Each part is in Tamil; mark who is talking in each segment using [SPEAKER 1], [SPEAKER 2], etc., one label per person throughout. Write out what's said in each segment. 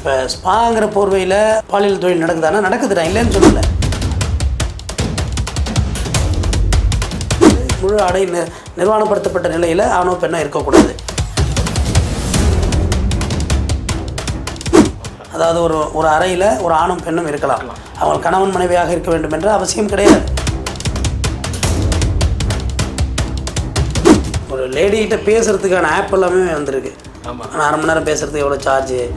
[SPEAKER 1] இப்போ ஸ்பாங்கிற போர்வையில் பாலியல் தொழில் நடக்குதானா? நடக்குதுடா இல்லைன்னு சொல்லல. முழு நி- நிர்வாணப்படுத்தப்பட்ட நிலையில் ஆணோ பெண்ணோ இருக்கக்கூடாது. அதாவது ஒரு ஒரு அறையில் ஒரு ஆணும் பெண்ணும் இருக்கலாம். அவங்க கணவன் மனைவியாக இருக்க வேண்டும் என்ற அவசியம் கிடையாது. ஒரு லேடிகிட்ட பேசுறதுக்கான ஆப் எல்லாமே வந்திருக்கு.
[SPEAKER 2] ஆமாம்
[SPEAKER 1] அரை மணி நேரம் பேசுறதுக்கு எவ்வளோ சார்ஜு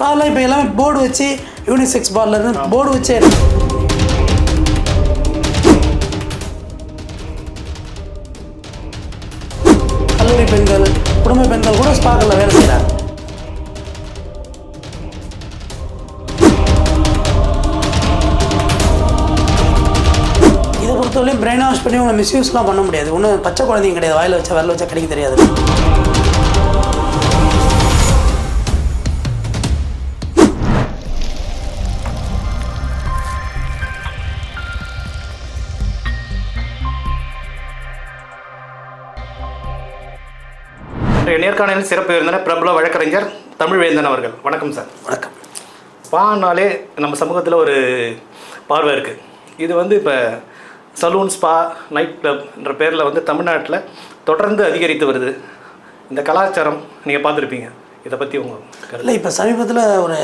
[SPEAKER 1] ஸ்பாரில் இப்போ எல்லாமே போர்டு வச்சு யூனிசெக்ஸ் பார்ல இருந்து போர்டு வச்சே இருக்கு. கல்லூரி பெண்கள் குடும்ப பெண்கள் கூட ஸ்பாக்கில் வேலை செய்கிறாங்க இதை பொறுத்தவரையும் பிரெயின் வாஷ் பண்ணி உங்களை மிஸ்யூஸ்லாம் பண்ண முடியாது. ஒன்றும் பச்சை குழந்தைங்க கிடையாது. வாயில் வச்சா வரல வச்சா கிடைக்க தெரியாது.
[SPEAKER 2] இன்றைய நேர்காணலில் சிறப்பு விருந்தினர் பிரபல வழக்கறிஞர் தமிழ்வேந்தன் அவர்கள். வணக்கம் சார்.
[SPEAKER 1] வணக்கம்.
[SPEAKER 2] ஸ்பானாலே நம்ம சமூகத்தில் ஒரு பார்வை இருக்குது இது வந்து இப்போ சலூன் ஸ்பா நைட் கிளப் என்ற பேரில் வந்து தமிழ்நாட்டில் தொடர்ந்து அதிகரித்து வருது. இந்த கலாச்சாரம் நீங்கள் பார்த்துருப்பீங்க. இதை பற்றி உங்கள்
[SPEAKER 1] இல்லை இப்போ சமீபத்தில் ஒரு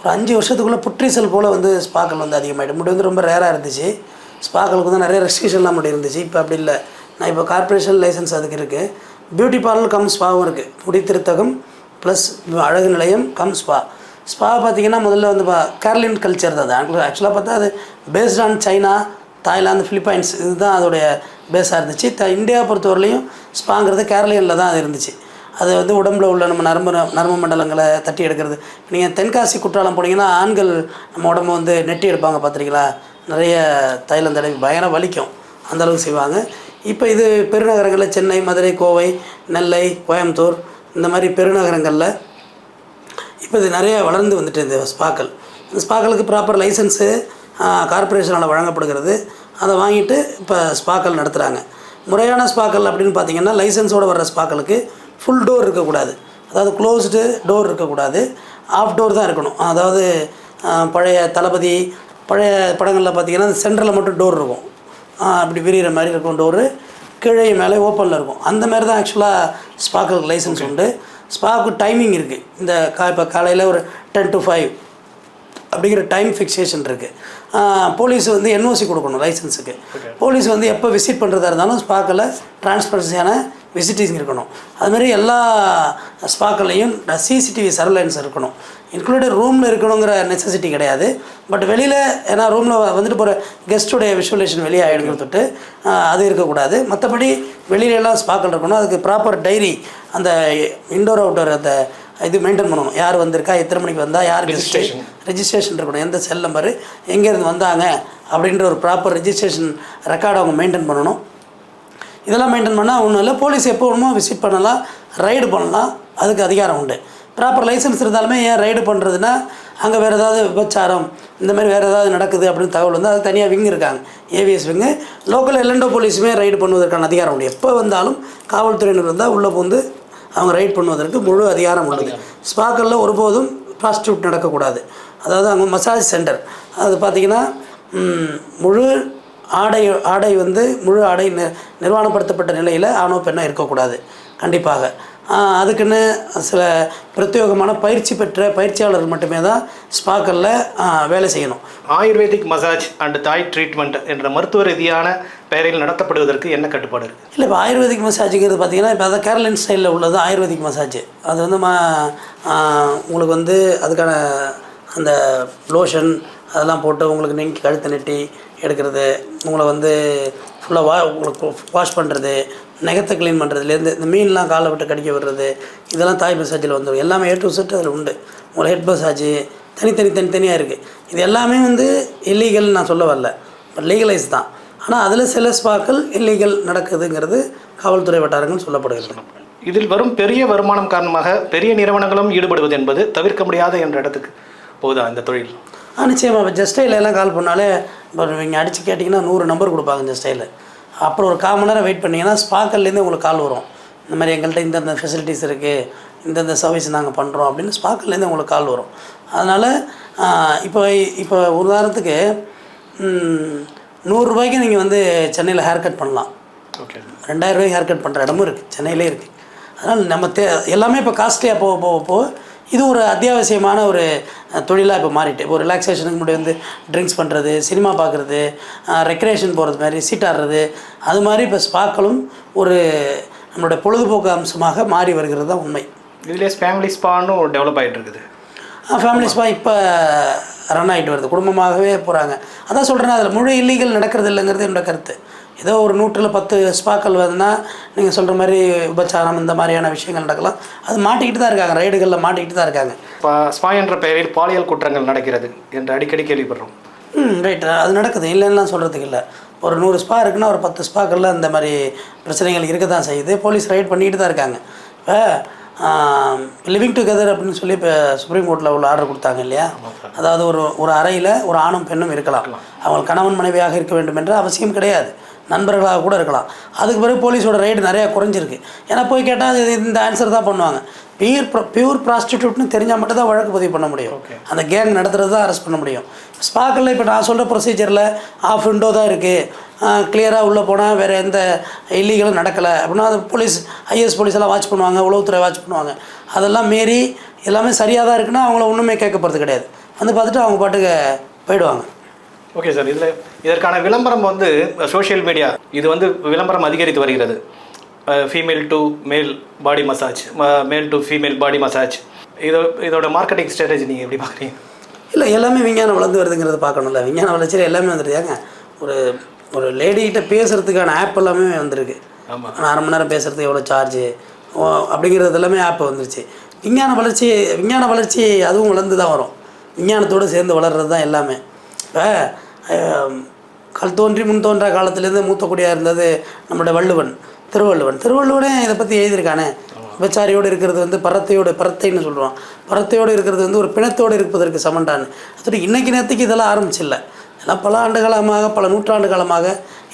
[SPEAKER 1] ஒரு அஞ்சு வருஷத்துக்குள்ளே புற்றீசல் போல் வந்து ஸ்பாக்கள் வந்து அதிகமாகிடும் முன்னாடி வந்து ரொம்ப ரேராக இருந்துச்சு. ஸ்பாக்களுக்கு வந்து நிறைய ரெஸ்ட்ரிக்ஷன்லாம் முன்னாடி இருந்துச்சு. இப்போ அப்படி இல்லை. நான் இப்போ கார்ப்பரேஷன் லைசன்ஸ் அதுக்கு இருக்குது பியூட்டி பார்லர் கம் ஸ்பாவும் இருக்குது முடி திருத்தகம் ப்ளஸ் அழகு நிலையம் கம் ஸ்பா ஸ்பா பார்த்தீங்கன்னா முதல்ல வந்து பா கேரளின் கல்ச்சர் தான். அது ஆக்சுவலாக பார்த்தா அது based on China Thailand Philippines இதுதான் அதோடைய பேஸாக இருந்துச்சு. த இந்தியா பொறுத்தவரையிலையும் ஸ்பாங்கிறது கேரளியனில் தான் அது இருந்துச்சு. அது வந்து உடம்புல உள்ள நம்ம நரம்பு நரம்பு மண்டலங்களை தட்டி எடுக்கிறது. நீங்கள் தென்காசி குற்றாலம் போனீங்கன்னா ஆண்கள் நம்ம உடம்பு வந்து நெட்டி எடுப்பாங்க பார்த்துருக்கீங்களா நிறைய தைலம் தடவி பயங்கர வலிக்கும். அந்தளவுக்கு செய்வாங்க. இப்போ இது பெருநகரங்களில் சென்னை மதுரை கோவை நெல்லை கோயம்புத்தூர் இந்த மாதிரி பெருநகரங்களில் இப்போ இது நிறையா வளர்ந்து வந்துட்டு இந்த ஸ்பாக்கள். இந்த ஸ்பாக்களுக்கு ப்ராப்பர் லைசன்ஸு கார்பரேஷனால் வழங்கப்படுகிறது. அதை வாங்கிட்டு இப்போ ஸ்பாக்கள் நடத்துகிறாங்க முறையான ஸ்பாக்கள் அப்படின்னு பார்த்தீங்கன்னா லைசன்ஸோடு வர்ற ஸ்பாக்களுக்கு ஃபுல் டோர் இருக்கக்கூடாது. அதாவது க்ளோஸ்டு டோர் இருக்கக்கூடாது. ஆஃப் டோர் தான் இருக்கணும். அதாவது பழைய தளபதி பழைய படங்களில் பார்த்தீங்கன்னா சென்டரில் மட்டும் டோர் இருக்கும். அப்படி விரிகிற மாதிரி இருக்கும். டோரு கீழே மேலே ஓப்பனில் இருக்கும். அந்த மாதிரி தான் ஆக்சுவலாக ஸ்பாக்களுக்கு லைசன்ஸ் உண்டு. ஸ்பாக்கு டைமிங் இருக்குது இந்த கா இப்போ காலையில் ஒரு டென் டு ஃபைவ் அப்படிங்கிற டைம் ஃபிக்சேஷன் இருக்குது போலீஸ் வந்து என்ஓசி கொடுக்கணும் லைசன்ஸுக்கு போலீஸ் வந்து எப்போ விசிட் பண்ணுறதா இருந்தாலும் ஸ்பாக்கில் டிரான்ஸ்பரன்சியான விசிட்டிங் இருக்கணும். அது மாதிரி எல்லா ஸ்பாக்கள்லையும் சிசிடிவி சர்வலைன்ஸ் இருக்கணும். இன்க்ளூடட் ரூமில் இருக்கணுங்கிற நெசசிட்டி கிடையாது. பட் வெளியில் ஏன்னா ரூமில் வந்துட்டு போகிற கெஸ்ட்டுடைய விஷுவலேஷன் வெளியே ஆகிடுங்கிறது தொட்டு அது இருக்கக்கூடாது. மற்றபடி வெளியிலலாம் ஸ்பாக்கள் இருக்கணும். அதுக்கு ப்ராப்பர் டைரி அந்த இன்டோர் அவுட்டோர் அந்த இது மெயின்டைன் பண்ணணும். யார் வந்திருக்கா எத்தனை மணிக்கு வந்தால் யார்
[SPEAKER 2] Registration.
[SPEAKER 1] ரெஜிஸ்ட்ரேஷன் இருக்கணும். எந்த செல் நம்பரு எங்கேருந்து வந்தாங்க அப்படின்ற ஒரு ப்ராப்பர் ரெஜிஸ்ட்ரேஷன் ரெக்கார்டு அவங்க மெயின்டைன் பண்ணணும். இதெல்லாம் மெயின்டைன் பண்ணால் ஒன்றும் இல்லை. போலீஸ் எப்போ வேணுமோ விசிட் பண்ணலாம். ரைடு பண்ணலாம். அதுக்கு அதிகாரம் உண்டு. ப்ராப்பர் லைசன்ஸ் இருந்தாலுமே ஏன் ரைடு பண்ணுறதுன்னா அங்கே வேறு ஏதாவது விபச்சாரம் இந்த மாதிரி வேறு ஏதாவது நடக்குது அப்படின்னு தகவல் வந்து அது தனியாக விங் இருக்காங்க. ஏவிஎஸ் விங்கு லோக்கல் எல்லண்டோ போலீஸுமே ரைடு பண்ணுவதற்கான அதிகாரம் உண்டு. எப்போ வந்தாலும் காவல்துறையினர் இருந்தால் உள்ளே புகுந்து அவங்க ரைட் பண்ணுவதற்கு முழு அதிகாரம் உள்ளது ஸ்பாக்கரில் ஒருபோதும் ப்ராஸ்டியூட் நடக்கக்கூடாது. அதாவது அங்கே மசாஜ் சென்டர் அது பார்த்திங்கன்னா முழு ஆடை ஆடை வந்து முழு ஆடை நி நிர்வாணப்படுத்தப்பட்ட நிலையில் ஆணோ பெண்ணோ இருக்கக்கூடாது. கண்டிப்பாக. அதுக்குன்னு சில பிரத்யேகமான பயிற்சி பெற்ற பயிற்சியாளர்கள் மட்டுமே தான் ஸ்பாக்களில் வேலை செய்யணும்.
[SPEAKER 2] Ayurvedic massage and Thai treatment என்ற மருத்துவ ரீதியான பெயரில் நடத்தப்படுவதற்கு என்ன கட்டுப்பாடு இருக்குது
[SPEAKER 1] இல்லை இப்போ ஆயுர்வேதிக் மசாஜுங்கிறது பார்த்தீங்கன்னா இப்போ அதை கேரளின் ஸ்டைலில் உள்ளது ஆயுர்வேதிக் மசாஜ். அது வந்து மா உங்களுக்கு வந்து அதுக்கான அந்த லோஷன் அதெல்லாம் போட்டு உங்களுக்கு நீங்கள் கழுத்தை நெட்டி எடுக்கிறது உங்களை வந்து ஃபுல்லாக வா உங்களுக்கு வாஷ் பண்ணுறது நகத்தை க்ளீன் பண்ணுறதுலேருந்து இந்த மீன்லாம் காலை விட்டு கடிக்க விடுறது இதெல்லாம் தாய் மசாஜில் வந்துடும் எல்லாமே ஏ டு செட் அதில் உண்டு. உங்களை ஹெட் மசாஜ் தனித்தனி தனித்தனியாக இருக்குது இது எல்லாமே வந்து இல்லீகல்னு நான் சொல்ல வரல. பட் லீகலைஸ் தான். ஆனால் அதில் சில ஸ்பாக்கள் இல்லீகல் நடக்குதுங்கிறது காவல்துறை வட்டாரங்கள் சொல்லப்படுகிறது.
[SPEAKER 2] இதில் வரும் பெரிய வருமானம் காரணமாக பெரிய நிறுவனங்களும் ஈடுபடுவது என்பது தவிர்க்க முடியாத என்ற இடத்துக்கு போகுதா இந்த தொழில்?
[SPEAKER 1] நிச்சயமாக இப்போ ஜஸ்டைல எல்லாம் கால் பண்ணாலே இப்போ நீங்கள் அடித்து கேட்டிங்கன்னா நூறு நம்பர் கொடுப்பாங்க ஜஸ்டைல அப்புறம் ஒரு கால் மணி நேரம் வெயிட் பண்ணிங்கன்னா ஸ்பாக்கல்லேருந்து உங்களுக்கு கால் வரும். இந்த மாதிரி எங்கள்கிட்ட இந்தந்த ஃபெசிலிட்டிஸ் இருக்குது இந்தந்த சர்வீஸ் நாங்கள் பண்ணுறோம் அப்படின்னு ஸ்பாக்கிலேருந்து உங்களுக்கு கால் வரும். அதனால் இப்போ இப்போ உதாரணத்துக்கு நூறுரூபாய்க்கு நீங்கள் வந்து சென்னையில் ஹேர் கட் பண்ணலாம்.
[SPEAKER 2] ஓகே
[SPEAKER 1] ரெண்டாயிரம் ரூபாய்க்கு ஹேர் கட் பண்ணுற இடமும் இருக்குது சென்னையிலே இருக்குது அதனால் நம்ம தே எல்லாமே இப்போ காஸ்ட்லியாக போக போக போக இது ஒரு அத்தியாவசியமான ஒரு தொழிலாக இப்போ மாறிட்டு. இப்போ ரிலாக்ஸேஷனுக்கு முன்னாடி வந்து ட்ரிங்க்ஸ் பண்ணுறது சினிமா பார்க்குறது ரெக்ரேஷன் போகிறது மாதிரி சீட்டாடுறது அது மாதிரி இப்போ ஸ்பாக்களும் ஒரு நம்மளுடைய பொழுதுபோக்கு அம்சமாக மாறி வருகிறது தான் உண்மை.
[SPEAKER 2] இதுலேயே ஃபேமிலி ஸ்பான்னு டெவலப் ஆகிட்டு இருக்குது
[SPEAKER 1] ஃபேமிலி ஸ்பா இப்போ ரன் ஆகிட்டு வருது. குடும்பமாகவே போகிறாங்க அதான் சொல்கிறேன் அதில் முழு இல்லீகல் நடக்கிறது இல்லைங்கிறது என்னோட கருத்து. ஏதோ ஒரு நூற்றில் பத்து ஸ்பாக்கள் வருதுன்னா நீங்கள் சொல்கிற மாதிரி உபச்சாரம் இந்த மாதிரியான விஷயங்கள் நடக்கலாம். அது மாட்டிக்கிட்டு தான் இருக்காங்க. ரைடுகளில் மாட்டிக்கிட்டு தான் இருக்காங்க.
[SPEAKER 2] இப்போ ஸ்பா என்ற பெயரில் பாலியல் குற்றங்கள் நடக்கிறது என்று அடிக்கடி கேள்விப்படுறோம்.
[SPEAKER 1] ம் ரைட் அது நடக்குது. இல்லைன்னுலாம் சொல்கிறதுக்கு இல்லை. ஒரு நூறு ஸ்பா இருக்குன்னா ஒரு பத்து ஸ்பாக்களில் இந்த மாதிரி பிரச்சனைகள் இருக்க தான் செய்யுது. போலீஸ் ரைட் பண்ணிட்டு தான் இருக்காங்க. இப்போ லிவிங் டுகெதர் அப்படின்னு சொல்லி இப்போ சுப்ரீம் கோர்ட்டில் உள்ள ஆர்டர் கொடுத்தாங்க இல்லையா? அதாவது ஒரு ஒரு அறையில் ஒரு ஆணும் பெண்ணும் இருக்கலாம். அவங்க கணவன் மனைவியாக இருக்க வேண்டும் என்ற அவசியம் கிடையாது. நண்பர்களாக கூட இருக்கலாம். அதுக்கு பிறகு போலீஸோட ரைடு நிறையா குறைஞ்சிருக்கு. ஏன்னா போய் கேட்டால் இது இந்த ஆன்சர் தான் பண்ணுவாங்க. பியூர் பியூர் ப்ராஸ்டியூட்னு தெரிஞ்சால் மட்டும் தான் வழக்கு பதிவு பண்ண முடியும். அந்த கேங் நடத்துறது தான் அரெஸ்ட் பண்ண முடியும். ஸ்பாக்கில் இப்போ நான் சொல்கிற ப்ரொசீஜரில் ஆஃப் விண்டோ தான் இருக்குது கிளியராக உள்ளே போனால் வேறு எந்த இல்லீகலும் நடக்கலை. அப்படின்னா அது போலீஸ் ஐஎஸ் போலீஸ் எல்லாம் வாட்ச் பண்ணுவாங்க. உளவுத்துறை வாட்ச் பண்ணுவாங்க. அதெல்லாம் மீறி எல்லாமே சரியாக தான் இருக்குன்னா அவங்கள ஒன்றுமே கேட்க போகிறது கிடையாது. வந்து பார்த்துட்டு அவங்க பாட்டுக்கு போயிடுவாங்க.
[SPEAKER 2] ஓகே சார் இதில் இதற்கான விளம்பரம் வந்து சோஷியல் மீடியா இது வந்து விளம்பரம் அதிகரித்து வருகிறது. Female to male body massage male to female body massage இதோ இதோட மார்க்கெட்டிங் ஸ்ட்ராட்டஜி நீங்கள் எப்படி பார்க்குறீங்க?
[SPEAKER 1] இல்லை எல்லாமே விஞ்ஞானம் வளர்ந்து வருதுங்கிறத பார்க்கணும்ல. விஞ்ஞான வளர்ச்சியில் எல்லாமே வந்துருக்காங்க ஒரு ஒரு லேடிகிட்ட பேசுகிறதுக்கான ஆப் எல்லாமே வந்திருக்கு. ஆனால் அரை மணி நேரம் பேசுகிறதுக்கு எவ்வளோ சார்ஜு அப்படிங்கிறது எல்லாமே ஆப் வந்துருச்சு. விஞ்ஞான வளர்ச்சி விஞ்ஞான வளர்ச்சி அதுவும் வளர்ந்து தான் வரும். விஞ்ஞானத்தோடு சேர்ந்து வளர்கிறது தான் எல்லாமே. இப்போ கல் தோன்றி முன் தோன்றா காலத்துலேருந்து மூத்த குடியாக இருந்தது நம்மளோட வள்ளுவன் திருவள்ளுவன். திருவள்ளுவனே இதை பற்றி எழுதியிருக்கானே. விபச்சாரியோடு இருக்கிறது வந்து பரத்தையோடு பரத்தைன்னு சொல்லுவான். பரத்தையோடு இருக்கிறது வந்து ஒரு பிணத்தோடு இருப்பதற்கு சமண்டான்னு அதோட இன்னைக்கு நேரத்துக்கு இதெல்லாம் ஆரம்பிச்சில்ல. இதெல்லாம் பல ஆண்டு காலமாக பல நூற்றாண்டு காலமாக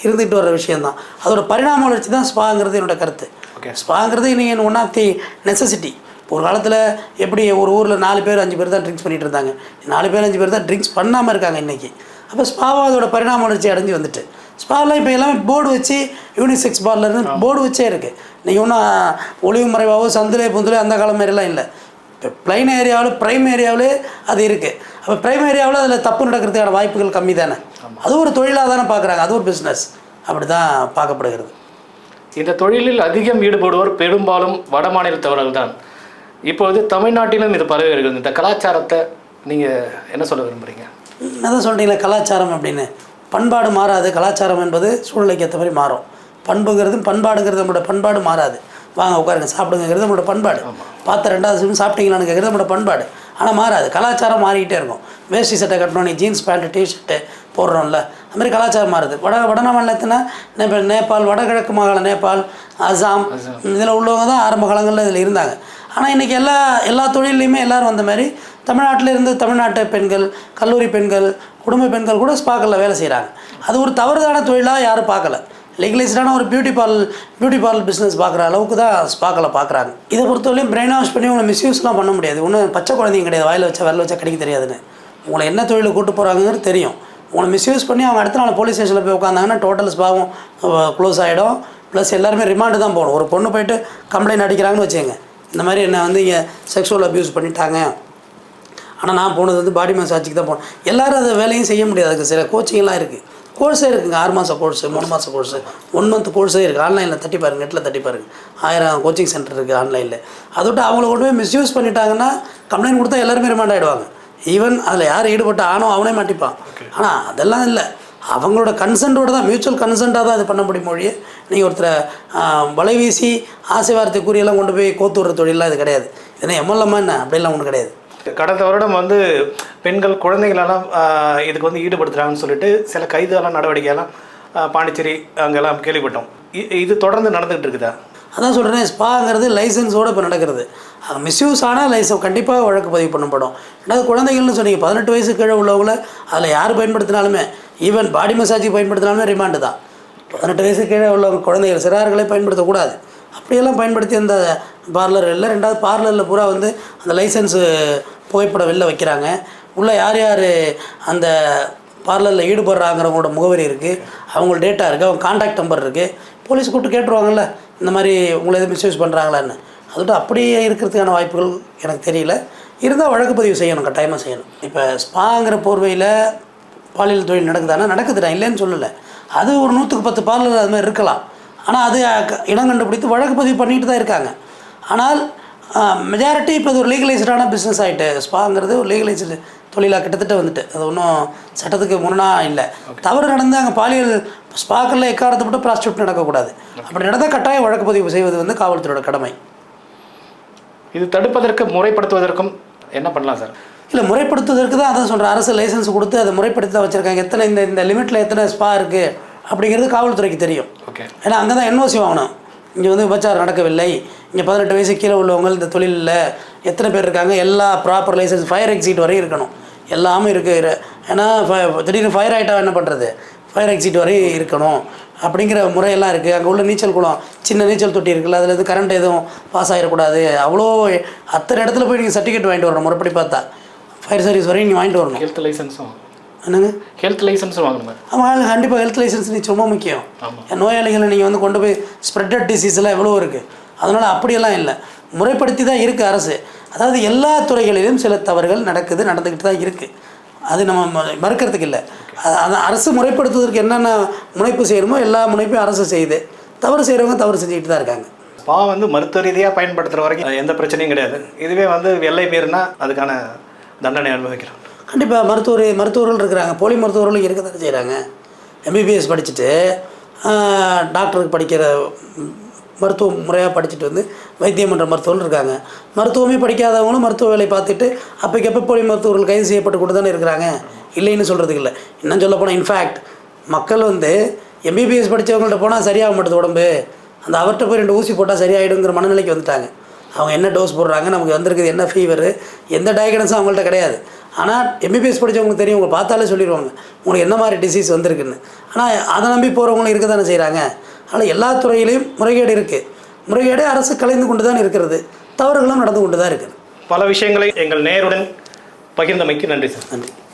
[SPEAKER 1] இருந்துகிட்டு வர விஷயந்தான் அதோட பரிணாம வளர்ச்சி தான் ஸ்பாங்கிறது என்னோட கருத்து. ஸ்பாங்கிறது நீங்கள் ஒன் ஆஃப் தி நெசசிட்டி ஒரு காலத்தில் எப்படி ஒரு ஊரில் நாலு பேர் அஞ்சு பேர் தான் ட்ரிங்க்ஸ் பண்ணிட்டு இருந்தாங்க. நாலு பேர் அஞ்சு பேர் தான் ட்ரிங்க்ஸ் பண்ணாமல் இருக்காங்க இன்றைக்கி அப்போ ஸ்பாவும் அதோட பரிணாம வளர்ச்சி அடைஞ்சு வந்துட்டு. ஸ்பாலாம் இப்போ எல்லாமே போர்டு வச்சு யூனிசெக்ஸ் பார்லர்னு போர்டு வச்சே இருக்குது நீங்கள் ஒன்றும் ஒளிவு மறைவாவோ சந்திலே புந்திலே அந்த காலம் மாதிரிலாம் இல்லை. இப்போ ப்ளைன் ஏரியாவில் ப்ரைம் ஏரியாவிலே அது இருக்குது அப்போ ப்ரைம் ஏரியாவில் அதில் தப்பு நடக்கிறதுக்கான வாய்ப்புகள் கம்மி தானே. அது ஒரு தொழிலாக தானே பார்க்குறாங்க அது ஒரு பிஸ்னஸ் அப்படி தான் பார்க்கப்படுகிறது.
[SPEAKER 2] இந்த தொழிலில் அதிகம் ஈடுபடுவோர் பெரும்பாலும் வட மாநிலத்தவர்கள் தான். இப்பொழுது தமிழ்நாட்டிலும் இது பரவி வருகிறது. இந்த கலாச்சாரத்தை நீங்கள் என்ன சொல்ல விரும்புகிறீங்க
[SPEAKER 1] அதான் சொல்கிறீங்களே கலாச்சாரம் அப்படின்னு. பண்பாடு மாறாது கலாச்சாரம் என்பது சூழ்நிலைக்கு ஏற்ற மாதிரி மாறும். பண்புங்கிறது பண்பாடுங்கிறது நம்மளோட பண்பாடு மாறாது. வாங்க உட்காருங்க சாப்பிடுங்கிறது நம்மளோட பண்பாடு. பார்த்த ரெண்டாவது சிம் சாப்பிட்டீங்களான்னு கேட்குறது நம்மளோட பண்பாடு. ஆனால் மாறாது கலாச்சாரம் மாறிக்கிட்டே இருக்கும். வேஷ்டி சட்டை கட்டணும் நீ ஜீன்ஸ் பேண்ட்டு டிஷர்ட்டு போடுறோம்ல அது மாதிரி கலாச்சாரம் மாறுது. வட வட மாநிலத்தினா நேப நேபாள் வடகிழக்கு மாகாண நேபாள் அசாம் இதில் உள்ளவங்க தான் ஆரம்ப காலங்களில் இதில் இருந்தாங்க. ஆனால் இன்றைக்கி எல்லா எல்லா தொழில்லையுமே எல்லாரும் வந்த மாதிரி தமிழ்நாட்டில் இருந்து தமிழ்நாட்டு பெண்கள் கல்லூரி பெண்கள் குடும்ப பெண்கள் கூட ஸ்பாக்களில் வேலை செய்கிறாங்க அது ஒரு தவறுதான தொழிலாக யாரும் பார்க்கல. லீகலைஸ்டான ஒரு beauty parlour beauty parlour business பார்க்குற அளவுக்கு தான் ஸ்பாக்கில் பார்க்குறாங்க. இதை பொறுத்தவரையும் பிரெயின் வாஷ் பண்ணி உங்களை மிஸ்யூஸ்லாம் பண்ண முடியாது. ஒன்றும் பச்சை குழந்தைங்க கிடையாது. வாயில் வச்சா வரல வச்சா கிடைக்க தெரியாதுன்னு. உங்களை என்ன தொழிலுக்கு கூட்டு போகிறாங்கன்னு தெரியும். உங்களை மிஸ்யூஸ் பண்ணி அவங்க அடுத்த நாள் போலீஸ் ஸ்டேஷனில் போய் உட்காந்தாங்கன்னா டோட்டல் ஸ்பாவும் க்ளோஸ் ஆகிடும் ப்ளஸ் எல்லாருமே ரிமாண்டு தான் போகணும். ஒரு பொண்ணு போயிட்டு கம்ப்ளைண்ட் அடிக்கிறாங்கன்னு வச்சுங்க இந்த மாதிரி என்னை வந்து இங்கே செக்ஷுவல் அப்யூஸ் பண்ணிட்டாங்க. ஆனால் நான் போனது வந்து பாடி மசாஜுக்கு தான் போனேன். எல்லாரும் அந்த வேலையும் செய்ய முடியாது. அதுக்கு சில கோச்சிங்லாம் இருக்குது கோர்ஸே இருக்குங்க. ஆறு மாதம் கோர்ஸு மூணு மாதம் கோர்ஸு ஒன் மந்த் கோர்ஸே இருக்குது ஆன்லைனில் தட்டி பாருங்க நெட்டில் தட்டி பாருங்க. ஆயிரம் கோச்சிங் சென்டர் இருக்குது ஆன்லைனில் அதை விட்டு அவங்கள கொண்டு போய் மிஸ்யூஸ் பண்ணிட்டாங்கன்னா கம்ப்ளைண்ட் கொடுத்தா எல்லாருமே ரிமாண்ட் ஆகிடுவாங்க ஈவன் அதில் யார் ஈடுபட்ட ஆனோ அவனே மாட்டிப்பான். ஆனால் அதெல்லாம் இல்லை. அவங்களோட கன்சென்ட்டோட தான் மியூச்சுவல் கன்சென்ட்டாக தான் இது பண்ண முடியும் மொழியே. நீங்கள் ஒருத்தரை வலை வீசி ஆசை வார்த்தை கூறியெல்லாம் கொண்டு போய் கோத்து விடுற தொழிலாம் இது கிடையாது. இதெல்லாம் எம்எல்எம்மா என்ன? அப்படிலாம் ஒன்றும் கிடையாது.
[SPEAKER 2] கடந்த வருடம் வந்து பெண்கள் குழந்தைகளெல்லாம் இதுக்கு வந்து ஈடுபடுத்துகிறாங்கன்னு சொல்லிட்டு சில கைதெல்லாம் நடவடிக்கையெல்லாம் பாண்டிச்சேரி அங்கெல்லாம் கேள்விப்பட்டோம். இ- இது தொடர்ந்து நடந்துகிட்டு இருக்குதா?
[SPEAKER 1] அதான் சொல்கிறேன் ஸ்பாங்கிறது லைசன்ஸோடு இப்போ நடக்கிறது. அது மிஸ்யூஸ் ஆனால் லைசன்ஸ் கண்டிப்பாக வழக்கு பதிவு பண்ணப்படும். ரெண்டாவது குழந்தைகள்னு சொன்னீங்க பதினெட்டு வயசு கீழே உள்ளவங்கள அதில் யார் பயன்படுத்தினாலுமே ஈவன் பாடி மசாஜுக்கு பயன்படுத்தினாலுமே ரிமாண்டு தான். பதினெட்டு வயசு கீழே உள்ளவங்க குழந்தைகள் சிறார்களை பயன்படுத்தக்கூடாது. அப்படியெல்லாம் பயன்படுத்தி அந்த பார்லர் இல்லை. ரெண்டாவது பார்லரில் பூரா வந்து அந்த லைசன்ஸு புகைப்படம் வெளில வைக்கிறாங்க. உள்ளே யார் யார் அந்த பார்லரில் ஈடுபடுறாங்கிறவங்களோட முகவரி இருக்குது அவங்களோட டேட்டா இருக்குது அவங்க காண்டாக்ட் நம்பர் இருக்குது போலீஸ் கூப்பிட்டு கேட்டுருவாங்கல்ல இந்த மாதிரி உங்களை எதுவும் மிஸ்யூஸ் பண்ணுறாங்களான்னு அதோட அப்படியே இருக்கிறதுக்கான வாய்ப்புகள் எனக்கு தெரியல. இருந்தால் வழக்கு பதிவு செய்யணும் கட்டாயமாக செய்யணும். இப்போ ஸ்பாங்கிற போர்வையில் பாலியல் தொழில் நடக்குதானா நடக்குது நான் இல்லைன்னு சொல்லலை. அது ஒரு நூற்றுக்கு பத்து பார்லர் அது மாதிரி இருக்கலாம். ஆனால் அது இனம் கண்டுபிடித்து வழக்கு பதிவு பண்ணிட்டு தான் இருக்காங்க. ஆனால் மெஜாரிட்டி இப்போ இது ஒரு லீகலைஸ்டான பிஸ்னஸ் ஆகிட்டு ஸ்பாங்கிறது ஒரு லீகலைஸ்டு தொழிலாக கிட்டத்தட்ட வந்துட்டு. அது ஒன்றும் சட்டத்துக்கு முன்னா இல்லை. தவறு நடந்து அங்கே பாலியல் ஸ்பாக்கில் எக்காரத்தை மட்டும் ப்ராஸ்டியூட் நடக்கக்கூடாது. அப்படி நடந்தால் கட்டாயம் வழக்கு பதிவு செய்வது வந்து காவல்துறையோட கடமை.
[SPEAKER 2] இது தடுப்பதற்கு முறைப்படுத்துவதற்கும் என்ன பண்ணலாம் சார்?
[SPEAKER 1] இல்லை முறைப்படுத்துவதற்கு தான் அதான் சொல்கிறேன் அரசு லைசன்ஸ் கொடுத்து அதை முறைப்படுத்தி தான் வச்சுருக்காங்க. எத்தனை இந்த இந்த லிமிட்டில் எத்தனை ஸ்பா இருக்குது அப்படிங்கிறது காவல்துறைக்கு தெரியும்.
[SPEAKER 2] ஓகே
[SPEAKER 1] ஏன்னா அங்கே தான் என்ஓசி வாங்கணும் இங்கே வந்து விபச்சாரம் நடக்கவில்லை. இங்கே பதினெட்டு வயசு கீழே உள்ளவங்க இந்த தொழிலில் எத்தனை பேர் இருக்காங்க? எல்லா ப்ராப்பர் லைசன்ஸ் ஃபயர் எக்ஸிட் வரையும் இருக்கணும். எல்லாமே இருக்குது ஏன்னா திடீர்னு ஃபயர் ஆகிட்டா என்ன பண்ணுறது ஃபயர் எக்ஸிட் வரையும் இருக்கணும். அப்படிங்கிற முறையெல்லாம் இருக்குது அங்கே உள்ள நீச்சல் குளம் சின்ன நீச்சல் தொட்டி இருக்குல்ல அதில் இருந்து கரண்ட் எதுவும் பாஸ் ஆகிடக்கூடாது அவ்வளோ அத்தனை இடத்துல போய் நீங்கள் சர்டிஃபிகேட் வாங்கிட்டு வரணும். முறைப்படி பார்த்தா. ஃபயர் சர்வீஸ் வரையும் நீங்கள் வாங்கிட்டு வரணும்.
[SPEAKER 2] ஹெல்த் லைசன்ஸும்
[SPEAKER 1] என்னங்க?
[SPEAKER 2] ஹெல்த் லைசன்ஸும் வாங்கணும்
[SPEAKER 1] ஆமாம் கண்டிப்பாக ஹெல்த் லைசன்ஸ் நீ ரொம்ப முக்கியம்.
[SPEAKER 2] ஆமாம்
[SPEAKER 1] நோயாளிகளை நீங்கள் வந்து கொண்டு போய் ஸ்ப்ரெட்டட் டிசீஸ்லாம் எவ்வளோ இருக்குது அதனால் அப்படியெல்லாம் இல்லை. முறைப்படுத்தி தான் இருக்குது அரசு. அதாவது எல்லா துறைகளிலும் சில தவறுகள் நடக்குது நடந்துக்கிட்டு தான் இருக்குது அது நம்ம ம- மறுக்கிறதுக்கு இல்லை. அது அரசு முறைப்படுத்துவதற்கு என்னென்ன முனைப்பு செய்யணுமோ எல்லா முனைப்பையும் அரசு செய்யுது தவறு செய்கிறவங்க தவறு செஞ்சுக்கிட்டு தான் இருக்காங்க.
[SPEAKER 2] ஸ்பா வந்து மருத்துவ ரீதியாக பயன்படுத்துகிற வரைக்கும் எந்த பிரச்சனையும் கிடையாது. இதுவே வந்து எல்லை மீறினா அதுக்கான தண்டனை அனுபவிக்கிறோம்
[SPEAKER 1] கண்டிப்பாக மருத்துவர் மருத்துவர்கள் இருக்கிறாங்க. போலி மருத்துவர்களும் இருக்க தானே செய்கிறாங்க எம்பிபிஎஸ் படிச்சுட்டு டாக்டருக்கு படிக்கிற மருத்துவ முறையாக படிச்சுட்டு வந்து வைத்தியம் பண்ணுற மருத்துவர்கள் இருக்காங்க. மருத்துவமே படிக்காதவங்களும் மருத்துவ வேலை பார்த்துட்டு அப்போக்கப்போ போலி மருத்துவர்கள் கைது செய்யப்பட்டு கொண்டு தானே இருக்கிறாங்க. இல்லைன்னு சொல்கிறதுக்கு இல்லை. இன்னும் சொல்ல போனால் இன்ஃபேக்ட் மக்கள் வந்து எம்பிபிஎஸ் படித்தவங்கள்ட்ட போனால் சரியாக மாட்டது உடம்பு. அந்த அவர்கிட்ட போய் ரெண்டு ஊசி போட்டால் சரியாயிடுங்கிற மனநிலைக்கு வந்துட்டாங்க. அவங்க என்ன டோஸ் போடுறாங்க நமக்கு வந்திருக்குது என்ன ஃபீவர் எந்த டயக்னஸும் அவங்கள்ட்ட கிடையாது. ஆனால் எம்பிபிஎஸ் படித்தவங்களுக்கு தெரியும் உங்களை பார்த்தாலே சொல்லிடுவாங்க உங்களுக்கு என்ன மாதிரி டிசீஸ் வந்திருக்குன்னு. ஆனால் அதை நம்பி போகிறவங்களும் இருக்க தானே செய்கிறாங்க அதனால் எல்லா துறையிலையும் முறைகேடு இருக்குது முறைகேடு அரசு கலைந்து கொண்டு தான் இருக்கிறது. தவறுகளும் நடந்து கொண்டு தான் இருக்குது.
[SPEAKER 2] பல விஷயங்களை எங்கள் நேருடன் பகிர்ந்தமைக்கு நன்றி சார்.
[SPEAKER 1] நன்றி.